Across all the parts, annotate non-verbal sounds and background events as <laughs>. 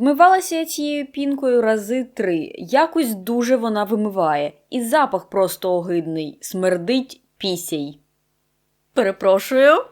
Вмивалася я цією пінкою рази три. Якось дуже вона вимиває. І запах просто огидний. Смердить пісій. Перепрошую. <laughs>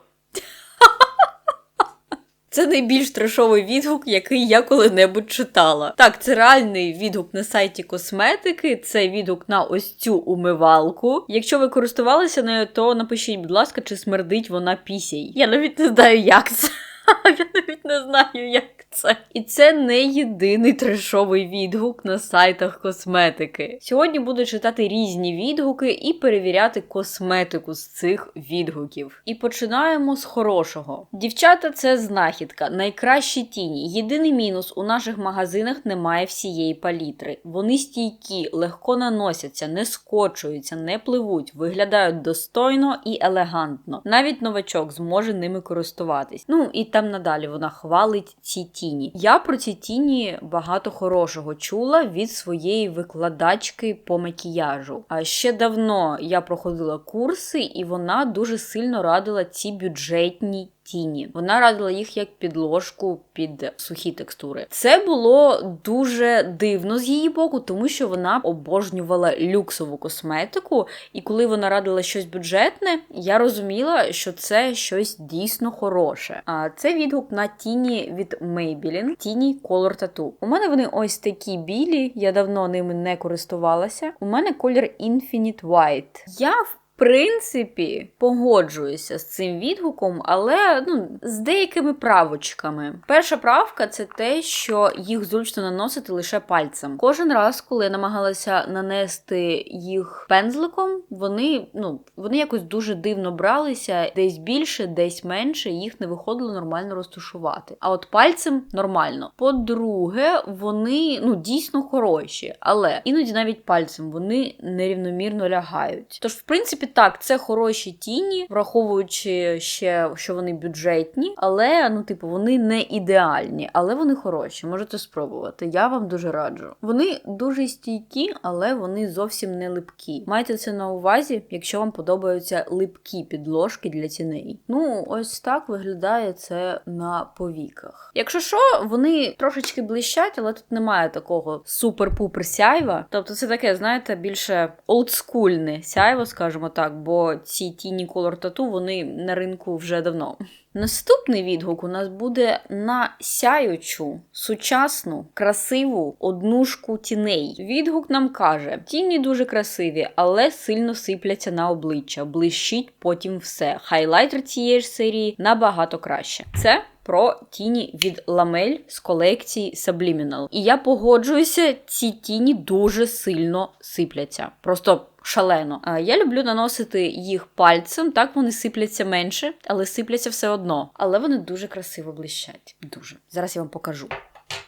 Це найбільш трешовий відгук, який я коли-небудь читала. Так, це реальний відгук на сайті косметики, це відгук на ось цю умивалку. Якщо ви користувалися нею, то напишіть, будь ласка, чи смердить вона пісій. Я навіть не знаю, як це. <laughs> Я навіть не знаю, як це. І це не єдиний трешовий відгук на сайтах косметики. Сьогодні буду читати різні відгуки і перевіряти косметику з цих відгуків. І починаємо з хорошого. Дівчата, це знахідка, найкращі тіні. Єдиний мінус у наших магазинах немає всієї палітри. Вони стійкі, легко наносяться, не скочуються, не пливуть, виглядають достойно і елегантно. Навіть новачок зможе ними користуватись. Ну і там надалі вона хвалить ці тіні. Я про ці тіні багато хорошого чула від своєї викладачки по макіяжу. А ще давно я проходила курси, і вона дуже сильно радила ці бюджетні. Тіні. Вона радила їх як підложку під сухі текстури. Це було дуже дивно з її боку, тому що вона обожнювала люксову косметику, і коли вона радила щось бюджетне, я розуміла, що це щось дійсно хороше. А це відгук на тіні від Maybelline, тіні Color Tattoo. У мене вони ось такі білі, я давно ними не користувалася. У мене колір Infinite White. Я в принципі, погоджуюся з цим відгуком, але ну, з деякими правочками. Перша правка це те, що їх зручно наносити лише пальцем. Кожен раз, коли я намагалася нанести їх пензликом, вони ну, вони якось дуже дивно бралися, десь більше, десь менше, їх не виходило нормально розташувати. А от пальцем нормально. По-друге, вони ну, дійсно хороші, але іноді навіть пальцем вони нерівномірно лягають. Тож, в принципі, так, це хороші тіні, враховуючи ще, що вони бюджетні, але ну, типу, вони не ідеальні, але вони хороші. Можете спробувати. Я вам дуже раджу. Вони дуже стійкі, але вони зовсім не липкі. Майте це на увазі, якщо вам подобаються липкі підложки для тіней. Ну, ось так виглядає це на повіках. Якщо що, вони трошечки блищать, але тут немає такого супер-пупер сяйва. Тобто, це таке, знаєте, більше олдскульне сяйво, скажімо так, бо ці тіні колор тату вони на ринку вже давно. Наступний відгук у нас буде на сяючу, сучасну, красиву однушку тіней. Відгук нам каже: тіні дуже красиві, але сильно сипляться на обличчя, блищить потім все. Хайлайтер цієї ж серії набагато краще. Це про тіні від ламель з колекції Subliminal. І я погоджуюся, ці тіні дуже сильно сипляться. Просто шалено. Я люблю наносити їх пальцем, так вони сипляться менше, але сипляться все одно. Але вони дуже красиво блищать. Дуже. Зараз я вам покажу.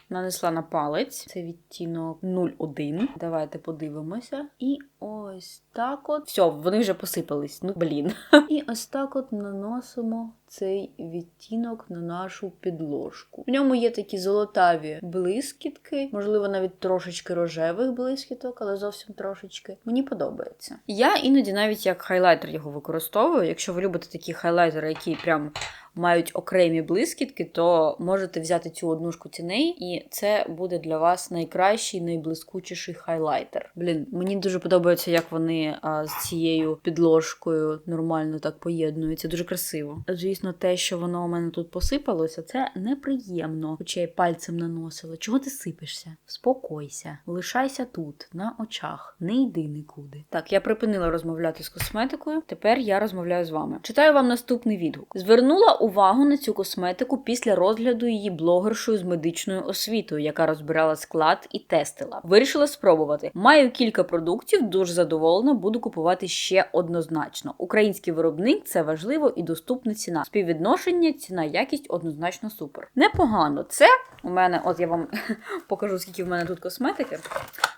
Нанесла на палець, це відтінок 01. Давайте подивимося. І ось так от. Все, вони вже посипались. Ну, блін. І ось так от наносимо цей відтінок на нашу підложку. В ньому є такі золотаві блискітки, можливо, навіть трошечки рожевих блискіток, але зовсім трошечки. Мені подобається. Я іноді навіть як хайлайтер його використовую. Якщо ви любите такі хайлайтери, які прям мають окремі блискітки, то можете взяти цю однушку тіней, і це буде для вас найкращий, найблискучіший хайлайтер. Блін, мені дуже подобається, як вони а, з цією підложкою нормально так поєднуються. Дуже красиво. Звісно, те, що воно у мене тут посипалося, це неприємно. Хоча я пальцем наносила. Чого ти сипешся? Спокойся, лишайся тут, на очах, не йди нікуди. Так, я припинила розмовляти з косметикою. Тепер я розмовляю з вами. Читаю вам наступний відгук. Звернула увагу на цю косметику після розгляду її блогершою з медичною освітою, яка розбирала склад і тестила. Вирішила спробувати. Маю кілька продуктів, дуже задоволена, буду купувати ще однозначно. Український виробник це важливо і доступна ціна. Співвідношення, ціна, якість однозначно супер. Непогано. Це у мене, от я вам <laughs> покажу, скільки в мене тут косметики.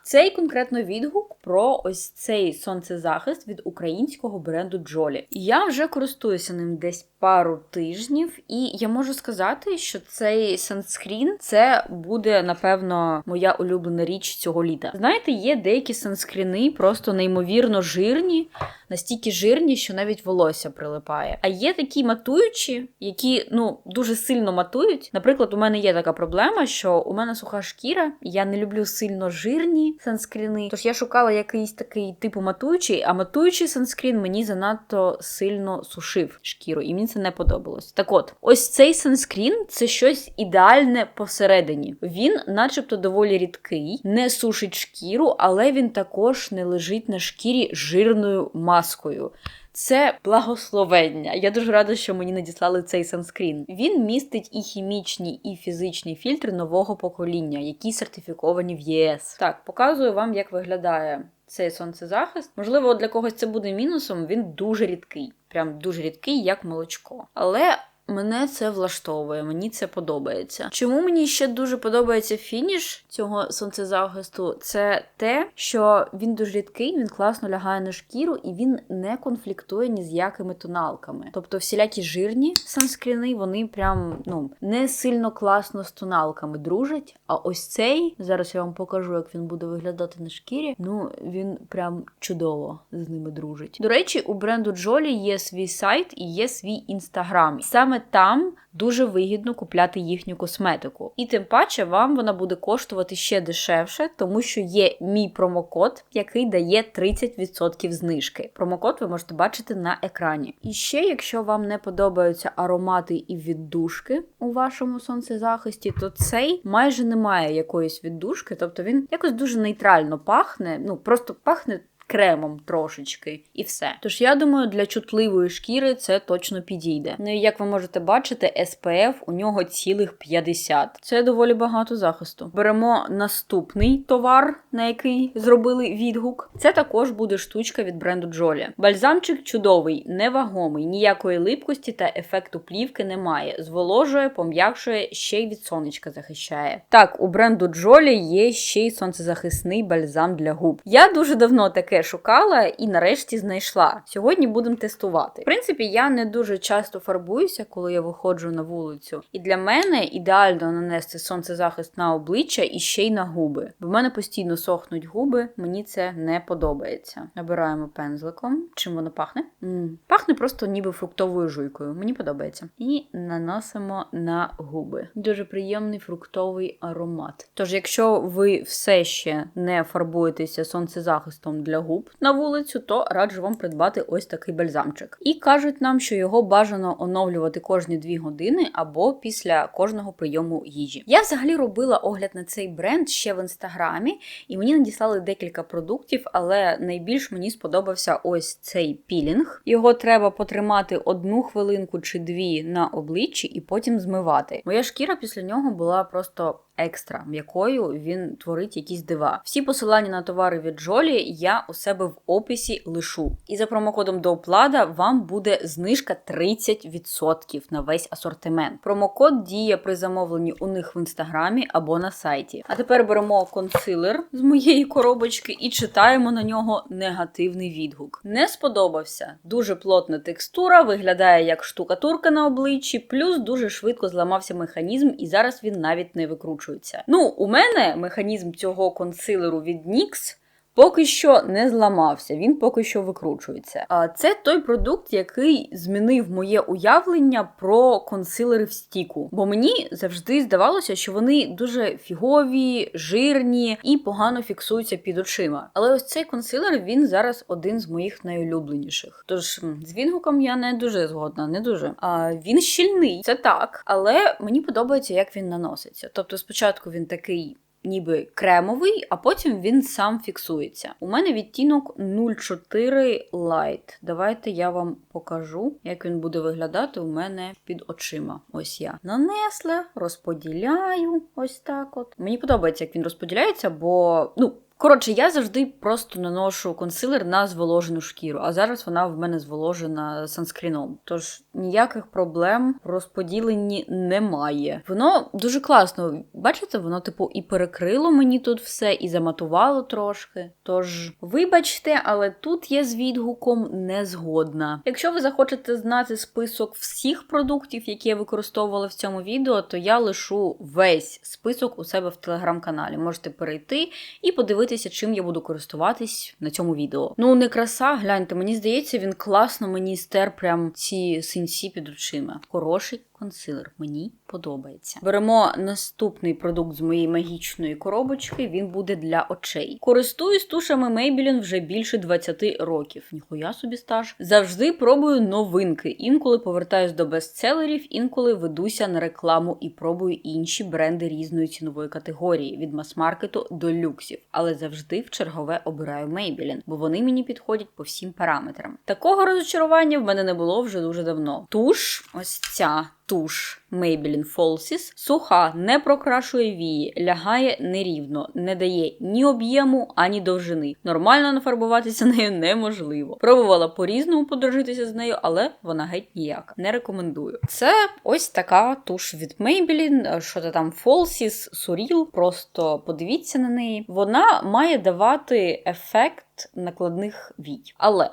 Цей конкретно відгук про ось цей сонцезахист від українського бренду Джолі. Я вже користуюся ним десь пару тижнів, і я можу сказати, що цей санскрін це буде напевно моя улюблена річ цього літа. Знаєте, є деякі санскріни просто неймовірно жирні, настільки жирні, що навіть волосся прилипає. А є такі матуючі, які ну дуже сильно матують. Наприклад, у мене є така проблема, що у мене суха шкіра, я не люблю сильно жирні санскріни. Тож я шукала якийсь такий типу матуючий, а матуючий санскрін мені занадто сильно сушив шкіру, і мені це не подобалось. Так от, ось цей санскрін це щось ідеальне посередині. Він, начебто, доволі рідкий, не сушить шкіру, але він також не лежить на шкірі жирною маскою. Це благословення. Я дуже рада, що мені надіслали цей санскрін. Він містить і хімічні, і фізичні фільтри нового покоління, які сертифіковані в ЄС. Так, показую вам, як виглядає цей сонцезахист. Можливо, для когось це буде мінусом. Він дуже рідкий, прям дуже рідкий, як молочко. Але Мене це влаштовує, мені це подобається. Чому мені ще дуже подобається фініш цього сонцезахисту? Це те, що він дуже рідкий, він класно лягає на шкіру і він не конфліктує ні з якими тоналками. Тобто всілякі жирні санскріни, вони прям ну не сильно класно з тоналками дружать. А ось цей зараз я вам покажу, як він буде виглядати на шкірі. Ну він прям чудово з ними дружить. До речі, у бренду Джолі є свій сайт і є свій інстаграм. Саме там дуже вигідно купляти їхню косметику. І тим паче вам вона буде коштувати ще дешевше, тому що є мій промокод, який дає 30% знижки. Промокод ви можете бачити на екрані. І ще, якщо вам не подобаються аромати і віддушки у вашому сонцезахисті, то цей майже не має якоїсь віддушки, тобто він якось дуже нейтрально пахне, ну просто пахне кремом трошечки, і все. Тож я думаю, для чутливої шкіри це точно підійде. Ну і як ви можете бачити, SPF у нього цілих 50. Це доволі багато захисту. Беремо наступний товар, на який зробили відгук. Це також буде штучка від бренду Джолі. Бальзамчик чудовий, невагомий, ніякої липкості та ефекту плівки немає. Зволожує, пом'якшує, ще й від сонечка захищає. Так, у бренду Джолі є ще й сонцезахисний бальзам для губ. Я дуже давно таке шукала і нарешті знайшла. Сьогодні будемо тестувати. В принципі, я не дуже часто фарбуюся, коли я виходжу на вулицю. І для мене ідеально нанести сонцезахист на обличчя і ще й на губи. Бо в мене постійно сохнуть губи, мені це не подобається. Набираємо пензликом. Чим воно пахне? м Пахне просто ніби фруктовою жуйкою. Мені подобається. І наносимо на губи. Дуже приємний фруктовий аромат. Тож, якщо ви все ще не фарбуєтеся сонцезахистом для губ на вулицю, то раджу вам придбати ось такий бальзамчик. І кажуть нам, що його бажано оновлювати кожні 2 години або після кожного прийому їжі. Я взагалі робила огляд на цей бренд ще в інстаграмі, і мені надіслали декілька продуктів, але найбільш мені сподобався ось цей пілінг. Його треба потримати одну хвилинку чи дві на обличчі і потім змивати. Моя шкіра після нього була просто екстра, якою він творить якісь дива. Всі посилання на товари від Джолі я у себе в описі лишу. І за промокодом Доуплада вам буде знижка 30% на весь асортимент. Промокод діє при замовленні у них в інстаграмі або на сайті. А тепер беремо консилер з моєї коробочки і читаємо на нього негативний відгук. Не сподобався. Дуже плотна текстура, виглядає як штукатурка на обличчі, плюс дуже швидко зламався механізм, і зараз він навіть не викручується. Ну, у мене механізм цього консилеру від NYX Поки що не зламався, він поки що викручується. А це той продукт, який змінив моє уявлення про консилери в стіку. Бо мені завжди здавалося, що вони дуже фігові, жирні і погано фіксуються під очима. Але ось цей консилер він зараз один з моїх найулюбленіших. Тож з відгуком я не дуже згодна, не дуже. А він щільний, це так, але мені подобається, як він наноситься. Тобто, спочатку він такий ніби кремовий, а потім він сам фіксується. У мене відтінок 04 Light. Давайте я вам покажу, як він буде виглядати у мене під очима. Ось я нанесла, розподіляю ось так. от. Мені подобається, як він розподіляється, бо, ну. Коротше, я завжди просто наношу консилер на зволожену шкіру, а зараз вона в мене зволожена санскріном. Тож ніяких проблем в розподіленні немає. Воно дуже класно. Бачите, воно, типу, і перекрило мені тут все, і заматувало трошки. Тож, вибачте, але тут я з відгуком не згодна. Якщо ви захочете знати список всіх продуктів, які я використовувала в цьому відео, то я лишу весь список у себе в телеграм-каналі. Можете перейти і подивитися, чим я буду користуватись на цьому відео. Ну, не краса, гляньте, мені здається, він класно мені стер прям ці синці під очима. Хороший консилер, мені подобається. Беремо наступний продукт з моєї магічної коробочки. Він буде для очей. Користуюсь тушами Maybelline вже більше 20 років. Ніхуя собі стаж. Завжди пробую новинки. Інколи повертаюсь до бестселерів, інколи ведуся на рекламу і пробую інші бренди різної цінової категорії від мас-маркету до люксів. Але завжди в чергове обираю Maybelline, бо вони мені підходять по всім параметрам. Такого розчарування в мене не було вже дуже давно. Туш, ось ця туш Maybelline Falsies суха, не прокрашує вії, лягає нерівно, не дає ні об'єму, ані довжини. Нормально нафарбуватися нею неможливо. Пробувала по-різному подружитися з нею, але вона геть ніяка. Не рекомендую. Це ось така туш від Maybelline, що то там Falsies, Surreal, просто подивіться на неї. Вона має давати ефект. Накладних вій. Але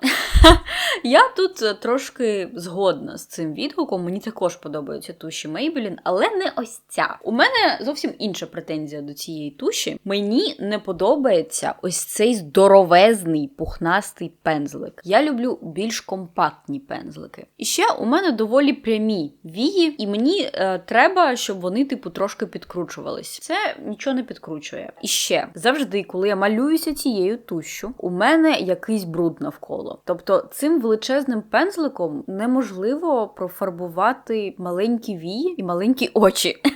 <laughs> я тут трошки згодна з цим відгуком. Мені також подобаються туші Maybelline, але не ось ця. У мене зовсім інша претензія до цієї туші. Мені не подобається ось цей здоровезний пухнастий пензлик. Я люблю більш компактні пензлики. І ще у мене доволі прямі вії, і мені е, треба, щоб вони, типу, трошки підкручувались. Це нічого не підкручує. І ще завжди, коли я малююся цією тушю, у мене якийсь бруд навколо. Тобто цим величезним пензликом неможливо профарбувати маленькі вії і маленькі очі. <laughs>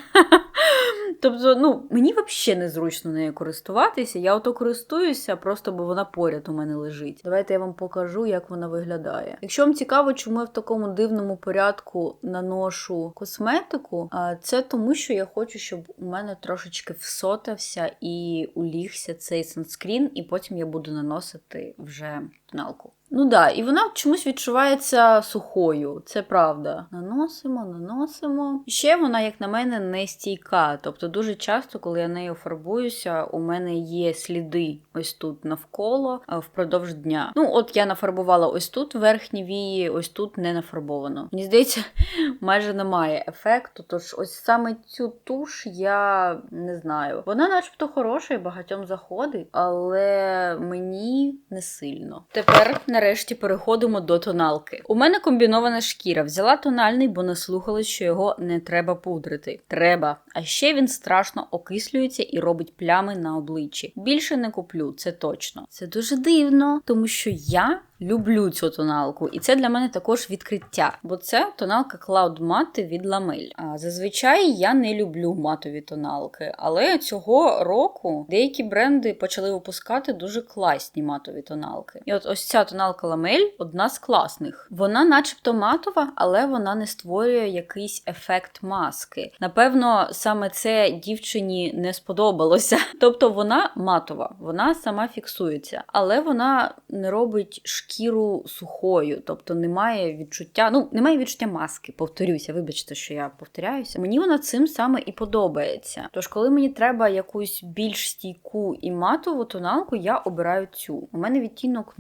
Тобто, ну, мені взагалі незручно нею користуватися. Я ото користуюся, просто бо вона поряд у мене лежить. Давайте я вам покажу, як вона виглядає. Якщо вам цікаво, чому я в такому дивному порядку наношу косметику, це тому, що я хочу, щоб у мене трошечки всотався і улігся цей санскрін, і потім я буду наносити вже тоналку. Ну да, і вона чомусь відчувається сухою, це правда. Наносимо, наносимо. Ще вона, як на мене, не стійка. Тобто, дуже часто, коли я нею фарбуюся, у мене є сліди ось тут навколо впродовж дня. Ну, от я нафарбувала ось тут верхні вії, ось тут не нафарбовано. Мені здається, <laughs> майже немає ефекту. Тож, ось саме цю туш я не знаю. Вона, начебто, хороша і багатьом заходить, але мені не сильно. Тепер нарешті переходимо до тоналки. У мене комбінована шкіра. Взяла тональний, бо наслухалась, що його не треба пудрити. Треба. А ще він страшно окислюється і робить плями на обличчі. Більше не куплю, це точно. Це дуже дивно, тому що я люблю цю тоналку, і це для мене також відкриття, бо це тоналка Cloud Matte від Lamel. А зазвичай я не люблю матові тоналки, але цього року деякі бренди почали випускати дуже класні матові тоналки. І от ось ця тоналка Lamel одна з класних. Вона, начебто, матова, але вона не створює якийсь ефект маски. Напевно, саме це дівчині не сподобалося. <laughs> Тобто вона матова, вона сама фіксується, але вона не робить шкіру сухою, тобто немає відчуття, ну немає відчуття маски. Повторюся, вибачте, що я повторяюся. Мені вона цим саме і подобається. Тож, коли мені треба якусь більш стійку і матову тоналку, я обираю цю. У мене відтінок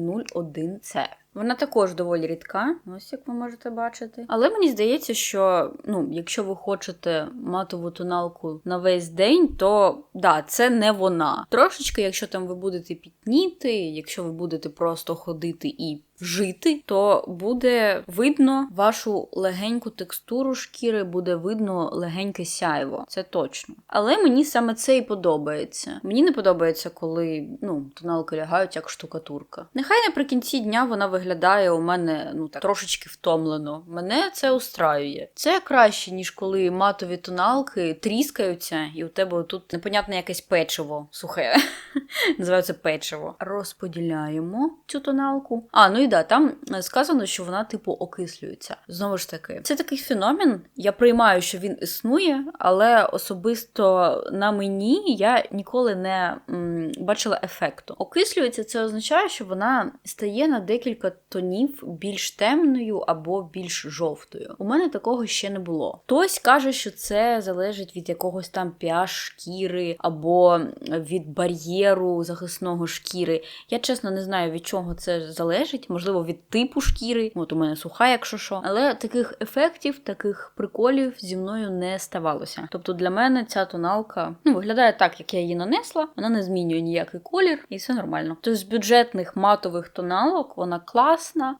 Set. Вона також доволі рідка, ось як ви можете бачити. Але мені здається, що ну, якщо ви хочете матову тоналку на весь день, то да, це не вона. Трошечки, якщо там ви будете пітніти, якщо ви будете просто ходити і жити, то буде видно вашу легеньку текстуру шкіри, буде видно легеньке сяйво. Це точно. Але мені саме це і подобається. Мені не подобається, коли ну, тоналки лягають як штукатурка. Нехай наприкінці дня вона виглядає у мене ну так трошечки втомлено. Мене це устраює. Це краще, ніж коли матові тоналки тріскаються, і у тебе тут непонятне якесь печиво сухе. <laughs> Називається печиво. Розподіляємо цю тоналку. А, ну і да, там сказано, що вона, типу, окислюється. Знову ж таки, це такий феномен. Я приймаю, що він існує, але особисто на мені я ніколи не м, бачила ефекту. Окислюється, це означає, що вона стає на декілька тонів більш темною або більш жовтою. У мене такого ще не було. Хтось каже, що це залежить від якогось там pH шкіри або від бар'єру захисного шкіри. Я чесно не знаю, від чого це залежить, можливо, від типу шкіри. От у мене суха, якщо що. Але таких ефектів, таких приколів зі мною не ставалося. Тобто для мене ця тоналка ну, виглядає так, як я її нанесла. Вона не змінює ніякий колір, і все нормально. Тобто з бюджетних матових тоналок вона класна,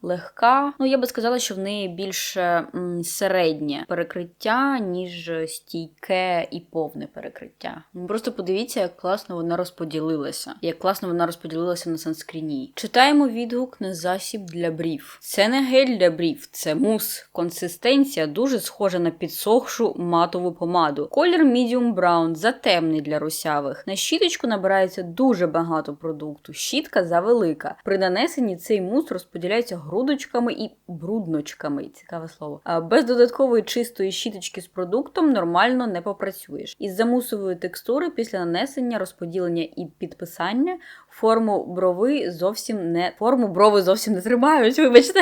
легка. Ну я би сказала, що в неї більше середнє перекриття, ніж стійке і повне перекриття. Ну, Просто подивіться, як класно вона розподілилася, як класно вона розподілилася на санскріні. Читаємо відгук на засіб для брів. Це не гель для брів, це мус. Консистенція дуже схожа на підсохшу матову помаду. Колір medium brown, затемний для русявих. На щіточку набирається дуже багато продукту. Щітка завелика. При нанесенні цей мус розподіляється грудочками і брудночками. Цікаве слово. Без додаткової чистої щіточки з продуктом нормально не попрацюєш. Із замусової текстури після нанесення, розподілення і підписання форму брови зовсім не форму брови зовсім не тримають. Вибачте,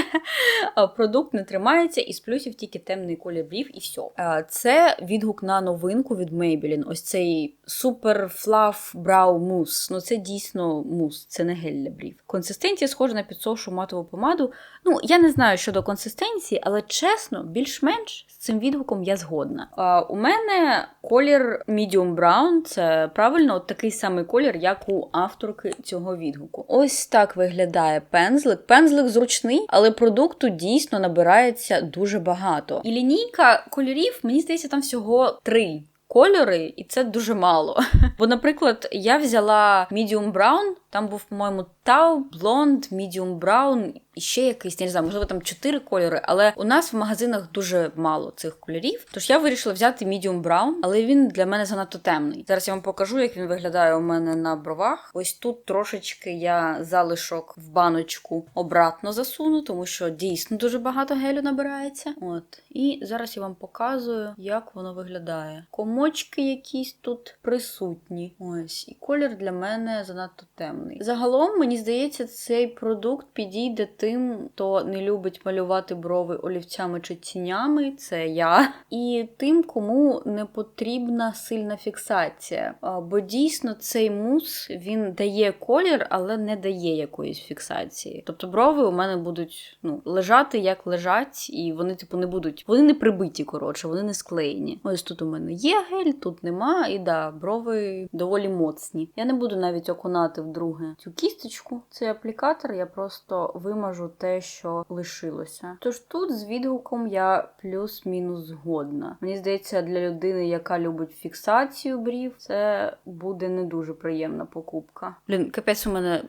продукт не тримається, і з плюсів тільки темний колір брів, і все. Це відгук на новинку від Maybelline. Ось цей Super Fluff Brow Mousse. Ну це дійсно мус, це не гель для брів. Консистенція схожа на підсохшу матову помаду. Ну я не знаю щодо консистенції, але чесно, більш-менш з цим відгуком я згодна. У мене колір medium brown, це правильно от такий самий колір, як у авторки цього відгуку. Ось так виглядає пензлик. Пензлик зручний, але продукту дійсно набирається дуже багато. І лінійка кольорів, мені здається, там всього три. Кольори, і це дуже мало. <laughs> Бо, наприклад, я взяла medium brown, там був, по-моєму, Tau, Blonde, Medium Brown і ще якийсь, я не знаю, можливо, там чотири кольори, але у нас в магазинах дуже мало цих кольорів. Тож я вирішила взяти Medium Brown, але він для мене занадто темний. Зараз я вам покажу, як він виглядає у мене на бровах. Ось тут трошечки я залишок в баночку обратно засуну, тому що дійсно дуже багато гелю набирається. От. І зараз я вам показую, як воно виглядає. Комочки якісь тут присутні. Ось. І колір для мене занадто темний. Загалом, мені здається, цей продукт підійде тим, хто не любить малювати брови олівцями чи тінями, це я. І тим, кому не потрібна сильна фіксація. Бо дійсно цей мус він дає колір, але не дає якоїсь фіксації. Тобто брови у мене будуть ну, лежати як лежать, і вони, типу, не будуть. Вони не прибиті, коротше, вони не склеєні. Ось тут у мене є гель, тут нема, і да, брови доволі моцні. Я не буду навіть окунати вдруге цю кісточку. Цей аплікатор я просто вимажу те, що лишилося. Тож тут з відгуком я плюс-мінус згодна. Мені здається, для людини, яка любить фіксацію брів, це буде не дуже приємна покупка. Блін, капець у мене.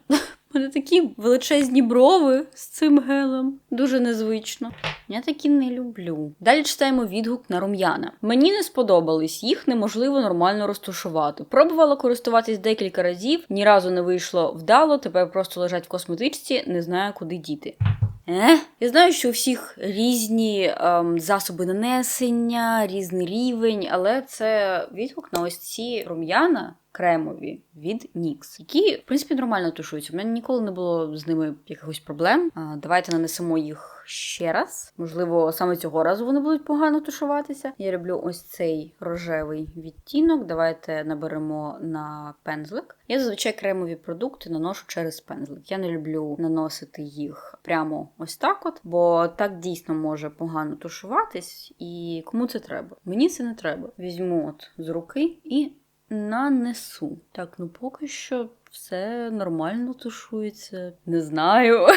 У мене такі величезні брови з цим гелем. Дуже незвично. Я такі не люблю. Далі читаємо відгук на рум'яна. Мені не сподобались, їх неможливо нормально розташувати. Пробувала користуватись декілька разів, ні разу не вийшло вдало, тепер просто лежать в косметичці, не знаю, куди діти. Е? Я знаю, що у всіх різні ем, засоби нанесення, різний рівень, але це відгук на ось ці рум'яна кремові від NYX, які, в принципі, нормально тушуються. У мене ніколи не було з ними якихось проблем. Давайте нанесемо їх ще раз. Можливо, саме цього разу вони будуть погано тушуватися. Я люблю ось цей рожевий відтінок. Давайте наберемо на пензлик. Я зазвичай кремові продукти наношу через пензлик. Я не люблю наносити їх прямо ось так, от, бо так дійсно може погано тушуватись. І кому це треба? Мені це не треба. Візьму от з руки і нанесу. Так, ну поки що все нормально тушується. Не знаю.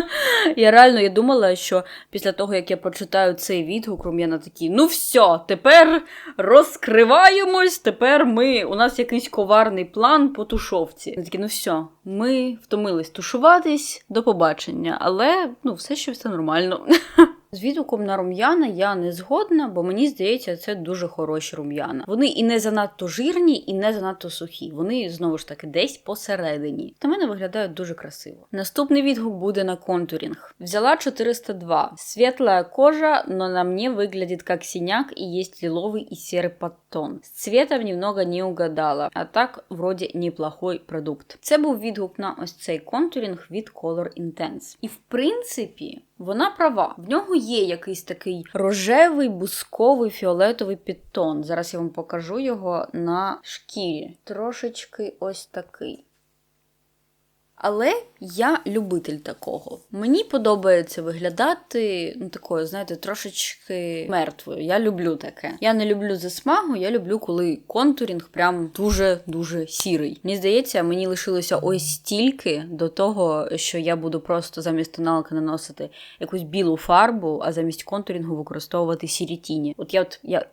<laughs> я реально я думала, що після того, як я прочитаю цей відгук, рум'яна такі, ну все, тепер розкриваємось, тепер ми, у нас якийсь коварний план по тушовці. Вони такі, ну все, ми втомились тушуватись, до побачення. Але ну, все ще все нормально. <laughs> З відгуком на рум'яна я не згодна, бо мені здається, це дуже хороші рум'яна. Вони і не занадто жирні, і не занадто сухі. Вони знову ж таки десь посередині. На мене виглядають дуже красиво. Наступний відгук буде на контурінг. Взяла 402. Светлая кожа, но на мне выглядит как синяк и есть лиловый и серый подтон. С цветом немного не угадала, а так вроде неплохой продукт. Це був відгук на ось цей контурінг від Color Intense. І в принципі. Вона права. В нього є якийсь такий рожевий, бусковий, фіолетовий підтон. Зараз я вам покажу його на шкірі. Трошечки ось такий. Але я любитель такого. Мені подобається виглядати ну, такою, знаєте, трошечки мертвою. Я люблю таке. Я не люблю засмагу, я люблю, коли контурінг прям дуже-дуже сірий. Мені здається, мені лишилося ось стільки до того, що я буду просто замість тоналки наносити якусь білу фарбу, а замість контурінгу використовувати сірі тіні. От я от я.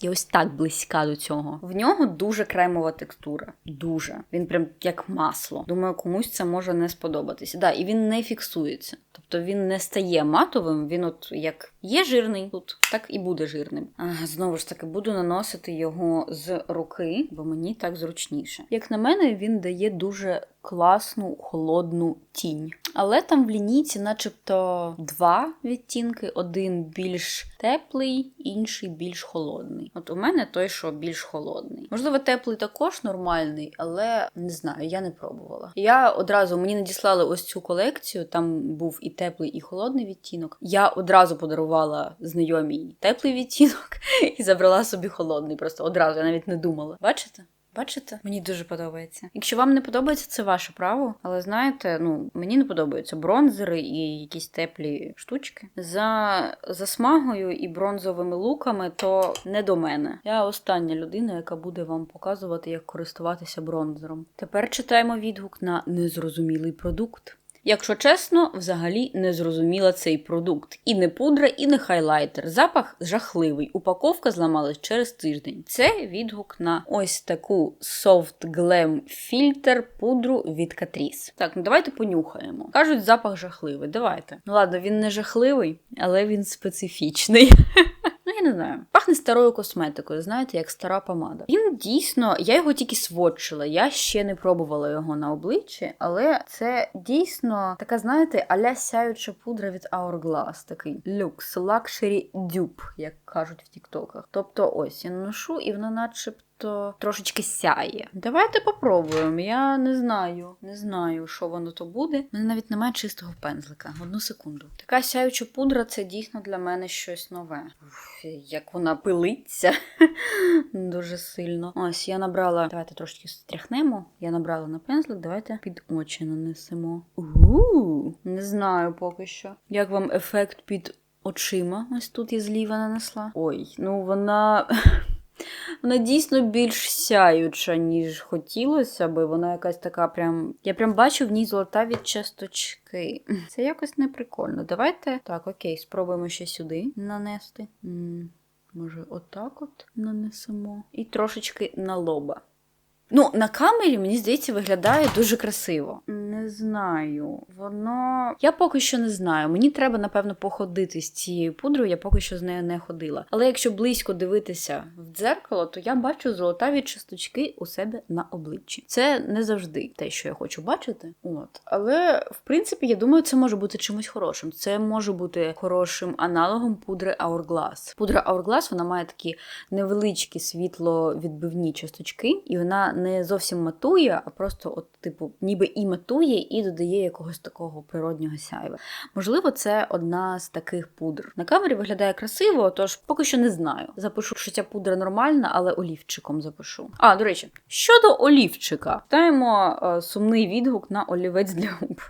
Я ось так близька до цього. В нього дуже кремова текстура. Дуже. Він прям як масло. Думаю, комусь це може не сподобатися. Да, і він не фіксується. Тобто він не стає матовим, він от як є жирний тут, так і буде жирним. А, знову ж таки, буду наносити його з руки, бо мені так зручніше. Як на мене, він дає дуже класну холодну тінь. Але там в лінійці, начебто, два відтінки: один більш теплий, інший більш холодний. От у мене той, що більш холодний. Можливо, теплий також нормальний, але не знаю, я не пробувала. Я одразу мені надіслали ось цю колекцію, там був і теплий, і холодний відтінок. Я одразу подарувала знайомій теплий відтінок <laughs> і забрала собі холодний. Просто одразу я навіть не думала. Бачите? Бачите? Мені дуже подобається. Якщо вам не подобається, це ваше право. Але знаєте, ну мені не подобаються бронзери і якісь теплі штучки. За засмагою і бронзовими луками, то не до мене. Я остання людина, яка буде вам показувати, як користуватися бронзером. Тепер читаємо відгук на незрозумілий продукт. Якщо чесно, взагалі не зрозуміла цей продукт. І не пудра, і не хайлайтер. Запах жахливий. Упаковка зламалась через тиждень. Це відгук на ось таку Soft Glam Filter пудру від Catrice. Так, ну давайте понюхаємо. Кажуть, запах жахливий. Давайте. Ну ладно, він не жахливий, але він специфічний. <laughs> Ну, я не знаю. Пахне старою косметикою, знаєте, як стара помада. Він дійсно, я його тільки сводчила, я ще не пробувала його на обличчі, але це дійсно така, знаєте, аля сяюча пудра від Hourglass, такий люкс, лакшері дюб, як кажуть в тіктоках. Тобто, ось я наношу, і воно начебто. Трошечки сяє. Давайте попробуємо. Я не знаю, не знаю, що воно то буде. У мене навіть немає чистого пензлика. Одну секунду. Така сяюча пудра це дійсно для мене щось нове. Уф, як вона пилиться <laughs> дуже сильно. Ось я набрала. Давайте трошки стряхнемо. Я набрала на пензлик, давайте під очі нанесемо. У не знаю поки що. Як вам ефект під очима? Ось тут я зліва нанесла. Ой, ну вона. <laughs> Вона дійсно більш сяюча, ніж хотілося би. Вона якась така прям. Я прям бачу в ній золотаві часточки. <laughs> Це якось не прикольно. Давайте. Так, окей, спробуємо ще сюди нанести. М, Може, отак от нанесемо. І трошечки на лоба. Ну, на камері, мені здається, виглядає дуже красиво. Не знаю. Воно. Я поки що не знаю. Мені треба, напевно, походити з цією пудрою, я поки що з нею не ходила. Але якщо близько дивитися в дзеркало, то я бачу золотаві часточки у себе на обличчі. Це не завжди те, що я хочу бачити. От. Але, в принципі, я думаю, це може бути чимось хорошим. Це може бути хорошим аналогом пудри Hourglass. Пудра Hourglass, вона має такі невеличкі світловідбивні часточки, і вона не зовсім матує, а просто, от, типу, ніби і матує, і додає якогось такого природнього сяйва. Можливо, це одна з таких пудр. На камері виглядає красиво, тож поки що не знаю. Запишу, що ця пудра нормальна, але олівчиком запишу. А, до речі, щодо олівчика, Читаємо е, сумний відгук на олівець для губ.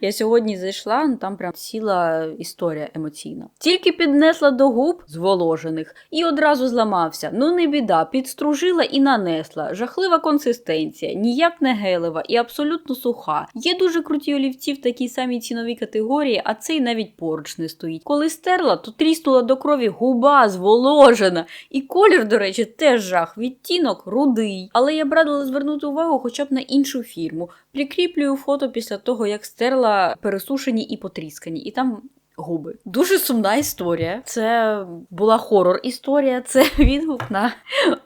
Я сьогодні зайшла, ну там прям ціла історія емоційна. Тільки піднесла до губ зволожених і одразу зламався. Ну не біда, підстружила і нанесла. Жахлива консистенція, ніяк не гелева і абсолютно суха. Є дуже круті олівці в такій самій ціновій категорії, а цей навіть поруч не стоїть. Коли стерла, то тріснула до крові губа зволожена. І колір, до речі, теж жах. Відтінок рудий. Але я б радила звернути увагу хоча б на іншу фірму. Прикріплюю фото після того, як стерла пересушені і потріскані. І там губи. Дуже сумна історія. Це була хорор історія. Це <laughs> відгук на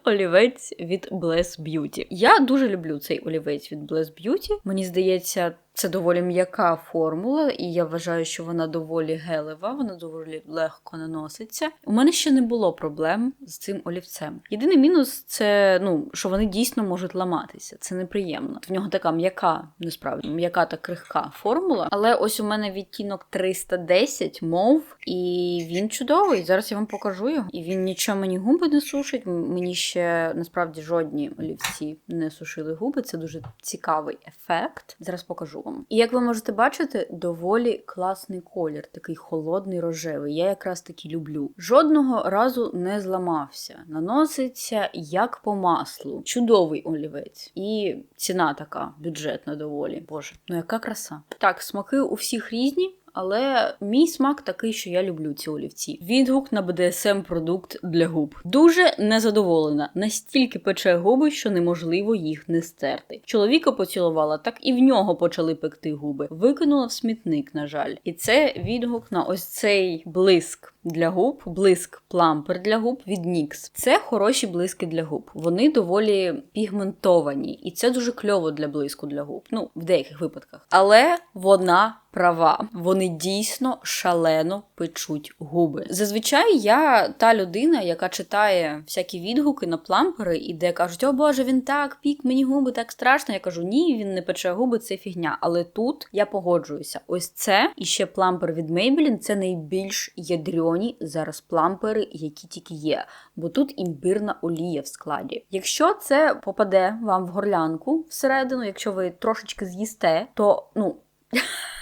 олівець від Bless Beauty. Я дуже люблю цей олівець від Bless Beauty. Мені здається. Це доволі м'яка формула, і я вважаю, що вона доволі гелева, вона доволі легко наноситься. У мене ще не було проблем з цим олівцем. Єдиний мінус це ну, що вони дійсно можуть ламатися. Це неприємно. В нього така м'яка, насправді м'яка та крихка формула. Але ось у мене відтінок 310 мов, і він чудовий. Зараз я вам покажу його. І він нічого мені губи не сушить. Мені ще насправді жодні олівці не сушили губи. Це дуже цікавий ефект. Зараз покажу вам. І як ви можете бачити, доволі класний колір, такий холодний рожевий. Я якраз таки люблю. Жодного разу не зламався. Наноситься як по маслу. Чудовий олівець. І ціна така бюджетна доволі. Боже, ну яка краса. Так, смаки у всіх різні. Але мій смак такий, що я люблю ці олівці. Відгук на BDSM продукт для губ. Дуже незадоволена. Настільки пече губи, що неможливо їх не стерти. Чоловіка поцілувала, так і в нього почали пекти губи. Викинула в смітник, на жаль. І це відгук на ось цей блиск для губ, блиск плампер для губ від NYX. Це хороші блиски для губ. Вони доволі пігментовані, і це дуже кльово для блиску для губ. Ну, в деяких випадках. Але вона права. Вони дійсно шалено печуть губи. Зазвичай я та людина, яка читає всякі відгуки на плампери, і де кажуть, о Боже, він так пік, мені губи так страшно. Я кажу, ні, він не пече губи, це фігня. Але тут я погоджуюся. Ось це і ще плампер від Maybelline – це найбільш ядрьоні зараз плампери, які тільки є. Бо тут імбирна олія в складі. Якщо це попаде вам в горлянку всередину, якщо ви трошечки з'їсте, то ну. <laughs>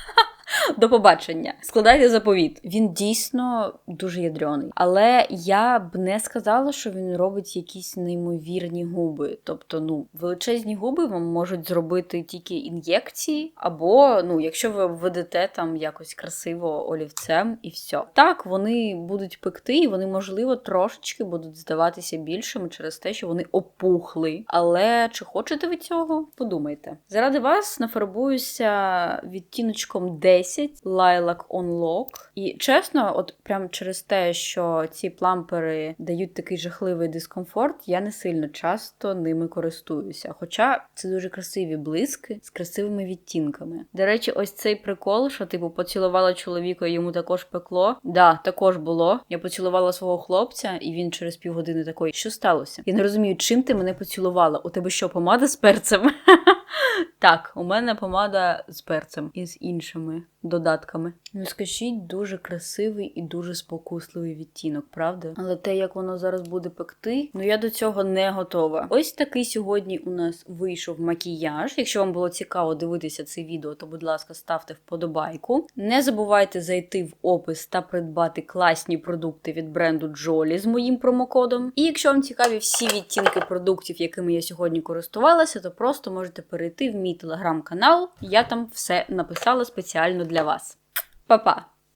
<laughs> До побачення. Складайте заповіт. Він дійсно дуже ядрений. Але я б не сказала, що він робить якісь неймовірні губи. Тобто, ну, величезні губи вам можуть зробити тільки ін'єкції, або, ну, якщо ви введете там якось красиво олівцем і все. Так, вони будуть пекти, і вони, можливо, трошечки будуть здаватися більшими через те, що вони опухли. Але чи хочете ви цього? Подумайте. Заради вас нафарбуюся відтіночком 10. 10 Lilac on. І чесно, от прям через те, що ці плампери дають такий жахливий дискомфорт, я не сильно часто ними користуюся. Хоча це дуже красиві блиски з красивими відтінками. До речі, ось цей прикол, що типу поцілувала чоловіка, йому також пекло. Да, також було. Я поцілувала свого хлопця, і він через півгодини такий, що сталося? Я не розумію, чим ти мене поцілувала. У тебе що, помада з перцем? <laughs> Так, у мене помада з перцем і з іншими додатками. Ну, скажіть, дуже красивий і дуже спокусливий відтінок, правда? Але те, як воно зараз буде пекти, ну я до цього не готова. Ось такий сьогодні у нас вийшов макіяж. Якщо вам було цікаво дивитися це відео, то, будь ласка, ставте вподобайку. Не забувайте зайти в опис та придбати класні продукти від бренду Jolly з моїм промокодом. І якщо вам цікаві всі відтінки продуктів, якими я сьогодні користувалася, то просто можете перейти в мій телеграм-канал. Я там все написала спеціально для вас. Па-па!